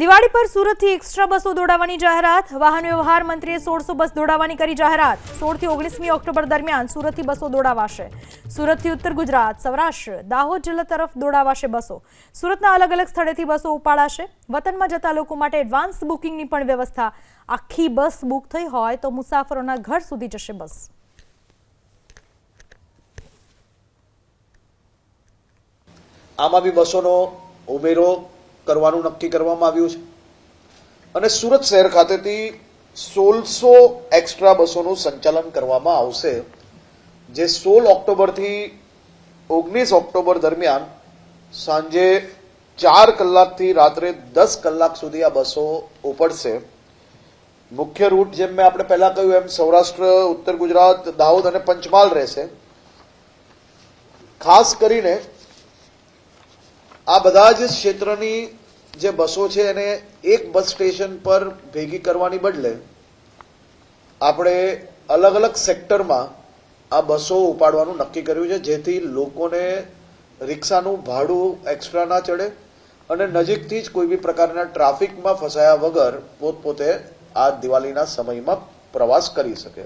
દિવાળી પર સુરતથી એક્સ્ટ્રા બસો દોડાવવાની જાહેરાત. વાહન વ્યવહાર મંત્રીએ સોળસો બસ દોડાવવાની કરી જાહેરાત. સોળથી ઓગણીસમી ઓક્ટોબર દરમિયાન સુરતથી બસો દોડાવાશે. સુરતથી ઉત્તર ગુજરાત, સૌરાષ્ટ્ર, દાહોદ જિલ્લા તરફ દોડાવાશે બસો. સુરતના અલગ અલગ સ્થળેથી બસો ઉપાડાશે. વતનમાં જતા લોકો માટે એડવાન્સ બુકિંગની પણ વ્યવસ્થા. આખી બસ બુક થઈ હોય તો મુસાફરોના ઘર સુધી જશે બસ. આમાં બી બસોનો ઉમેરો કરવાનું નક્કી કરવામાં આવ્યું છે. અને સુરત શહેર ખાતેથી સોળસો એક્સ્ટ્રા બસોનું સંચાલન કરવામાં આવશે, જે સોળ ઓક્ટોબરથી ઓગણીસ ઓક્ટોબર દરમિયાન સાંજે ચાર કલાકથી રાત્રે દસ કલાક સુધી આ બસો ઉપડશે. મુખ્ય રૂટ જેમ મેં આપણે પહેલા કહ્યું, એમ સૌરાષ્ટ્ર, ઉત્તર ગુજરાત, દાહોદ અને પંચમહાલ રહેશે. ખાસ કરીને આ બધા જ ક્ષેત્રની જે બસો છે એને એક બસ સ્ટેશન પર ભેગી કરવાની બદલે આપણે અલગ અલગ સેક્ટરમાં આ બસો ઉપાડવાનું નક્કી કર્યું છે, જેથી લોકોને રિક્ષાનું ભાડું એક્સ્ટ્રા ના ચડે અને નજીકથી જ કોઈ બી પ્રકારના ટ્રાફિકમાં ફસાયા વગર પોતપોતે આ દિવાળીના સમયમાં પ્રવાસ કરી શકે.